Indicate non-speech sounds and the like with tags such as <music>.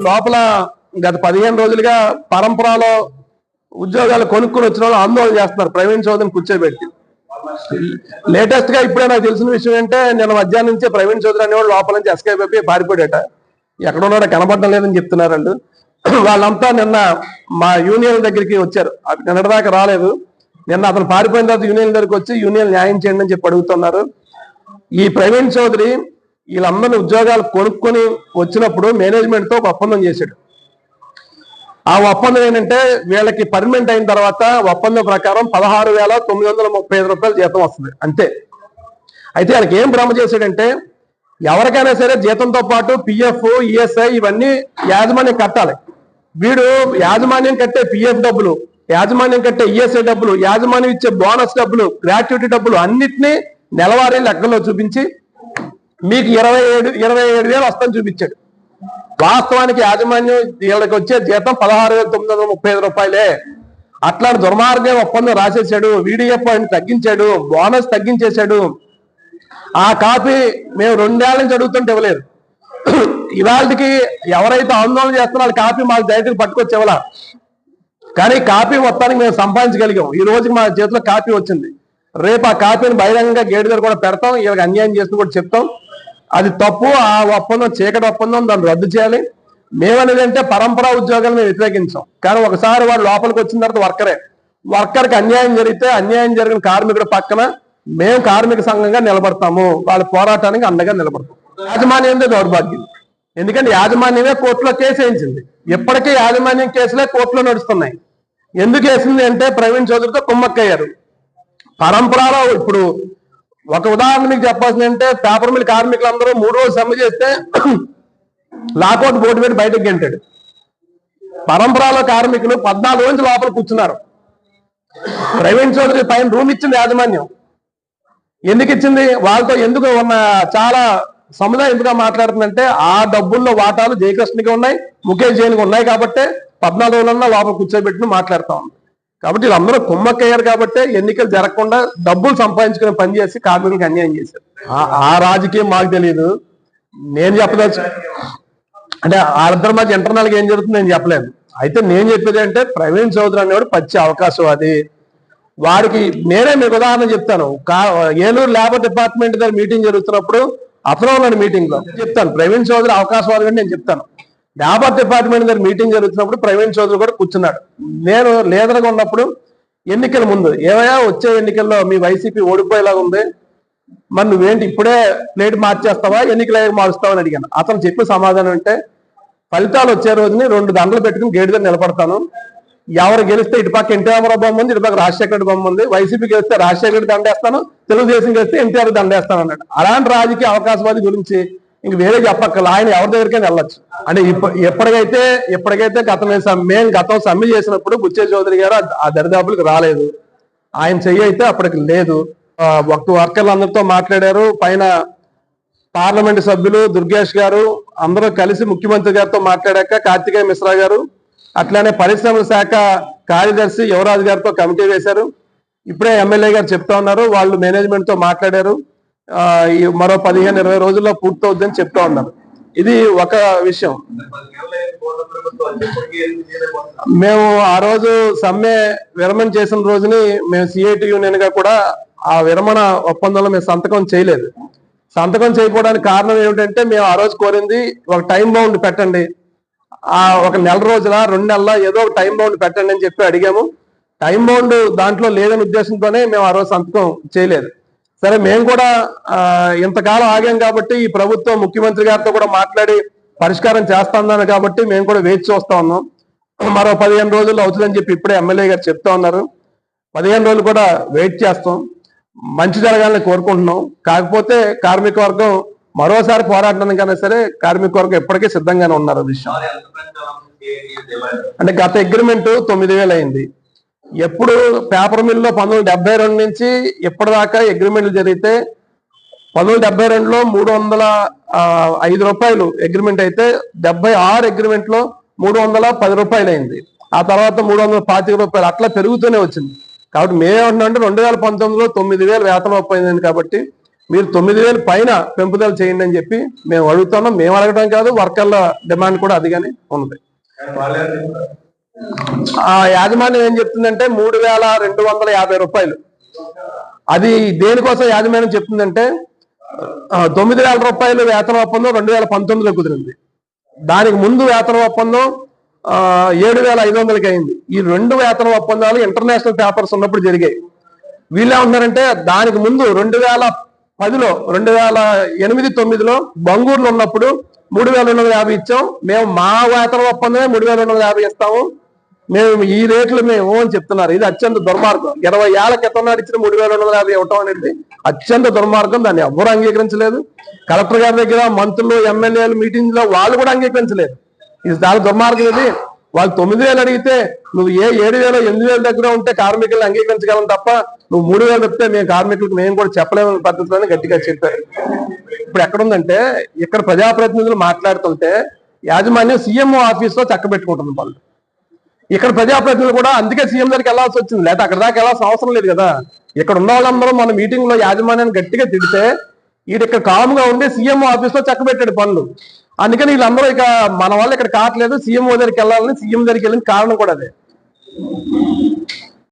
లోపల గత పదిహేను రోజులుగా పరంపరలో ఉద్యోగాలు కొనుక్కుని వచ్చిన వాళ్ళు ఆందోళన చేస్తున్నారు. ప్రవీణ్ చౌదరిని కూర్చోబెట్టి. లేటెస్ట్గా ఇప్పుడే నాకు తెలిసిన విషయం ఏంటంటే నిన్న మధ్యాహ్నం నుంచే ప్రవీణ్ చౌదరి అనేవాడు లోపల నుంచి ఎస్కేప్ అయిపోయి పారిపోయాట ఎక్కడ ఉన్నాడో కనబడడం లేదని చెప్తున్నారండి. వాళ్ళంతా నిన్న మా యూనియన్ దగ్గరికి వచ్చారు. నిన్నటిదాకా రాలేదు. నిన్న అతను పారిపోయిన తర్వాత యూనియన్ దగ్గరికి వచ్చి యూనియన్ న్యాయం చేయండి అని చెప్పి అడుగుతున్నారు. ఈ ప్రవీణ్ చౌదరి వీళ్ళందరినీ ఉద్యోగాలు కొనుక్కొని వచ్చినప్పుడు మేనేజ్మెంట్తో ఒక ఒప్పందం చేశాడు. ఆ ఒప్పందం ఏంటంటే వీళ్ళకి పర్మనెంట్ అయిన తర్వాత ఒప్పందం ప్రకారం పదహారు వేల తొమ్మిది వందల ముప్పై ఐదు రూపాయలు జీతం వస్తుంది. అంతే. అయితే ఆయనకి ఏం భ్రమ చేశాడంటే ఎవరికైనా సరే జీతంతో పాటు పిఎఫ్ ఈఎస్ఐ ఇవన్నీ యాజమాన్యం కట్టాలి. వీడు యాజమాన్యం కట్టే పిఎఫ్ డబ్బులు యాజమాన్యం కట్టే ఈఎస్ఐ డబ్బులు యాజమాన్యం ఇచ్చే బోనస్ డబ్బులు గ్రాట్యుటీ డబ్బులు అన్నిటినీ నెలవారీ లెక్కల్లో చూపించి మీకు ఇరవై ఏడు ఇరవై ఏడు వేలు వస్తాను చూపించాడు. వాస్తవానికి యాజమాన్యం వీళ్ళకి వచ్చే జీతం పదహారు వేల తొమ్మిది వందల ముప్పై ఐదు రూపాయలే. అట్లాంటి దుర్మార్గం ఒప్పందం రాసేసాడు వీడిఎఫ్ ఆయన తగ్గించాడు బోనస్ తగ్గించేశాడు. ఆ కాపీ మేము రెండేళ్ళ నుంచి అడుగుతుంటే ఇవ్వలేదు. ఇవాళకి ఎవరైతే ఆందోళన చేస్తున్నారో కాపీ మాకు డైరెక్ట్ పట్టుకొచ్చి కానీ కాపీ మొత్తానికి మేము సంపాదించగలిగాం. ఈ రోజుకి మా చేతిలో కాపీ వచ్చింది. రేపు ఆ కాపీని బహిరంగంగా గేటు దగ్గర కూడా పెడతాం వీళ్ళకి అన్యాయం చేస్తూ కూడా చెప్తాం. అది తప్పు ఆ ఒప్పందం చీకటి ఒప్పందం దాన్ని రద్దు చేయాలి. మేమనేది అంటే పరంపరా ఉద్యోగాలు మేము వ్యతిరేకించాం. కానీ ఒకసారి వాడు లోపలికి వచ్చిన తర్వాత వర్కరే. వర్కర్కి అన్యాయం జరిగితే అన్యాయం జరిగిన కార్మికుడు పక్కన మేము కార్మిక సంఘంగా నిలబడతాము. వాళ్ళ పోరాటానికి అండగా నిలబడతాం. యాజమాన్యందే దౌర్భాగ్యం. ఎందుకంటే యాజమాన్యమే కోర్టులో కేసు వేయించింది. ఇప్పటికీ యాజమాన్యం కేసులే కోర్టులో నడుస్తున్నాయి. ఎందుకు వేసింది అంటే ప్రవీణ్ చౌదరితో కుమ్మక్కయ్యారు. పరంపరలో ఇప్పుడు ఒక ఉదాహరణ మీకు చెప్పాల్సింది అంటే పేపర్ మిల్ కార్మికులందరూ మూడు రోజులు సమ్మె చేస్తే <clears throat> లాకౌట్ బోర్డు పెట్టి బయటకు గెంటాడు. పరంపరలో కార్మికులు పద్నాలుగు రోజులు లోపల కూర్చున్నారు. ప్రైవేట్ చౌదరి పైన రూమ్ ఇచ్చింది యాజమాన్యం. ఎందుకు ఇచ్చింది? వాళ్ళతో ఎందుకు ఉన్న చాలా సముదాయం ఎందుకు మాట్లాడుతుందంటే ఆ డబ్బుల్లో వాటాలు జయకృష్ణకి ఉన్నాయి ముఖేష్ జైన్కి ఉన్నాయి కాబట్టి పద్నాలుగు రోజులన్నా లోపల కూర్చోబెట్టి మాట్లాడుతా ఉంది కాబట్టి వీళ్ళందరూ కుమ్మక్కయ్యారు కాబట్టి ఎన్నికలు జరగకుండా డబ్బులు సంపాదించుకునే పని చేసి కార్మికులకు అన్యాయం చేశారు. ఆ- ఆ రాజకీయం మాకు తెలియదు నేను చెప్పదలుచు అంటే వాళ్ళిద్దరు మధ్య ఇంటర్నల్ ఏం జరుగుతుంది నేను చెప్పలేను. అయితే నేను చెప్పేది అంటే ప్రవీణ్ చౌదరి అనేవాడు పచ్చి అది వాడికి నేనే మీకు ఉదాహరణ చెప్తాను. కా- ఏలూరు లేబర్ డిపార్ట్మెంట్ దగ్గర మీటింగ్ జరుగుతున్నప్పుడు అతను ఉన్నాడు మీటింగ్లో చెప్తాను. ప్రవీణ్ చౌదరి అవకాశవాది అని నేను చెప్తాను. లేబర్ డిపార్ట్మెంట్ దగ్గర మీటింగ్ జరుగుతున్నప్పుడు ప్రవీణ్ చౌదరి కూడా కూర్చున్నాడు. నేను లీడర్గా ఉన్నప్పుడు ఎన్నికల ముందు ఏమయ్యా వచ్చే ఎన్నికల్లో మీ వైసీపీ ఓడిపోయేలాగా ఉంది? మరి నువ్వేంటి ఇప్పుడే ప్లేట్ మార్చేస్తావా ఎన్నికల మారుస్తావా అని అడిగాను. అతను చెప్పిన సమాధానం అంటే ఫలితాలు వచ్చే రోజుని రెండు దండలు పెట్టుకుని గేటు దగ్గర నిలబడతాను. ఎవరు గెలిస్తే ఇటుపక్క ఎన్టీఆర్ రామారావు బొమ్మ ఉంది ఇటుపక్క రాజశేఖర బొమ్మ ఉంది. వైసీపీ గెలిస్తే రాజశేఖర దండేస్తాను తెలుగుదేశం గెలిస్తే ఎన్టీఆర్ దండేస్తాను అన్నాడు. అలాంటి రాజకీయ అవకాశవాది గురించి ఇంక వేరే చెప్పక్కల ఆయన ఎవరి దగ్గరికైనా వెళ్ళొచ్చు. అంటే ఎప్పటికైతే ఎప్పటికైతే గతం మేము గతం సమ్మె చేసినప్పుడు బుచ్చే చౌదరి గారు ఆ- దరిదాపులకు రాలేదు. ఆయన చెయ్యి అయితే అప్పటికి లేదు. ఒక వర్కర్లు అందరితో మాట్లాడారు. పైన పార్లమెంట్ సభ్యులు దుర్గేష్ గారు అందరూ కలిసి ముఖ్యమంత్రి గారితో మాట్లాడాక కార్తికేయ మిశ్రా గారు అట్లానే పరిశ్రమల శాఖ కార్యదర్శి యువరాజు గారితో కమిటీ వేశారు. ఇప్పుడే ఎమ్మెల్యే గారు చెప్తా ఉన్నారు. వాళ్ళు మేనేజ్మెంట్తో మాట్లాడారు. మరో పదిహేను ఇరవై రోజుల్లో పూర్తవుద్దని చెప్తా ఉన్నారు ఇది ఒక విషయం. మేము ఆ రోజు సమ్మె విరమణ చేసిన రోజుని మేము సిఐటి యూనియన్గా కూడా ఆ విరమణ ఒప్పందంలో మేము సంతకం చేయలేదు. సంతకం చేయకపోవడానికి కారణం ఏమిటంటే మేము ఆ రోజు కోరింది ఒక టైం బౌండ్ పెట్టండి. ఆ ఒక నెల రోజుల రెండు నెలల ఏదో ఒక టైం బౌండ్ పెట్టండి అని చెప్పి అడిగాము. టైం బౌండ్ దాంట్లో లేదని ఉద్దేశంతోనే మేము ఆ రోజు సంతకం చేయలేదు. సరే మేము కూడా ఇంతకాలం ఆగాం కాబట్టి ఈ ప్రభుత్వం ముఖ్యమంత్రి గారితో కూడా మాట్లాడి పరిష్కారం చేస్తాందని కాబట్టి మేము కూడా వేచి చూస్తా ఉన్నాం. మరో పదిహేను రోజుల్లో అవుతుందని చెప్పి ఇప్పుడే ఎమ్మెల్యే గారు చెప్తా ఉన్నారు. పదిహేను రోజులు కూడా వెయిట్ చేస్తాం. మంచి జరగాలని కోరుకుంటున్నాం. కాకపోతే కార్మిక వర్గం మరోసారి పోరాడడానికైనా సరే కార్మిక వర్గం ఎప్పటికీ సిద్ధంగానే ఉన్నారు ఆ విషయం. అంటే గత అగ్రిమెంట్ తొమ్మిది వేలు అయింది. ఎప్పుడు పేపర్ మిల్లో పంతొమ్మిది డెబ్బై రెండు నుంచి ఇప్పటిదాకా అగ్రిమెంట్లు జరిగితే పంతొమ్మిది డెబ్బై రెండులో మూడు వందల ఐదు రూపాయలు అగ్రిమెంట్ అయితే డెబ్బై ఆరు అగ్రిమెంట్లో మూడు వందల పది రూపాయలు అయింది. ఆ తర్వాత మూడు వందల పాతిక రూపాయలు అట్లా పెరుగుతూనే వచ్చింది. కాబట్టి మేమేమంటున్నాం అంటే రెండు వేల పంతొమ్మిదిలో తొమ్మిది వేలు వేతనం ఒప్పైంది కాబట్టి మీరు తొమ్మిది వేలు పైన పెంపుదల చేయండి అని చెప్పి మేము అడుగుతున్నాం. మేము అడగడం కాదు వర్కర్ల డిమాండ్ కూడా అదిగానే ఉన్నది. ఆ యాజమాన్యం ఏం చెప్తుందంటే మూడు వేల రెండు వందల యాభై రూపాయలు. అది దేనికోసం యాజమాన్యం చెప్తుందంటే తొమ్మిది వేల రూపాయలు వేతన ఒప్పందం రెండు వేల పంతొమ్మిదిలో కుదిరింది. దానికి ముందు వేతన ఒప్పందం ఏడు వేల ఐదు వందలకి అయింది. ఈ రెండు వేతన ఒప్పందాలు ఇంటర్నేషనల్ పేపర్స్ ఉన్నప్పుడు జరిగాయి. వీళ్ళు ఉన్నారంటే దానికి ముందు రెండు వేల పదిలో రెండు వేల ఎనిమిది తొమ్మిదిలో బంగూరులో ఉన్నప్పుడు మూడు వేల రెండు వందల యాభై ఇచ్చాం. మేము మా వేతన ఒప్పందమే మూడు వేల రెండు వందల యాభై ఇస్తాము. మేము ఈ రేట్లు మేము అని చెప్తున్నారు. ఇది అత్యంత దుర్మార్గం. ఇరవై ఏళ్ళ క్రితం నాడు మూడు వేల రెండు వందల యాభై ఇవ్వటం అనేది అత్యంత దుర్మార్గం. దాన్ని ఎవ్వరూ అంగీకరించలేదు. కలెక్టర్ గారి దగ్గర మంత్రులు ఎమ్మెల్యేలు మీటింగ్లో వాళ్ళు కూడా అంగీకరించలేదు. ఇది చాలా దుర్మార్గం ఇది. వాళ్ళు తొమ్మిది వేలు అడిగితే నువ్వు ఏ ఏడు వేలు ఎనిమిది వేల దగ్గర ఉంటే కార్మికులను అంగీకరించగలం తప్ప నువ్వు మూడు వేలు చెప్తే మేము కార్మికులకు మేము కూడా చెప్పలేము పద్ధతిలోనే గట్టిగా చెప్పారు. ఇప్పుడు ఎక్కడుందంటే ఇక్కడ ప్రజాప్రతినిధులు మాట్లాడుతుంటే యాజమాన్యం సీఎంఓ ఆఫీస్లో చక్కబెట్టుకుంటుంది వాళ్ళు ఇక్కడ ప్రజాప్రతినిధులు కూడా అందుకే సీఎం దగ్గరికి వెళ్ళాల్సి వచ్చింది. లేదా అక్కడ దాకా వెళ్ళాల్సిన అవసరం లేదు కదా. ఇక్కడ ఉన్న వాళ్ళందరూ మన మీటింగ్లో యాజమాన్యాన్ని గట్టిగా తిడితే ఈడు ఇక్కడ కామ్గా ఉండి సీఎం ఆఫీస్లో చక్కబెట్టాడు పనులు. అందుకని వీళ్ళందరూ ఇక మన వాళ్ళు ఇక్కడ కావట్లేదు. సీఎం దగ్గరికి వెళ్ళాలని సీఎం దగ్గరికి వెళ్ళిన కారణం కూడా అదే.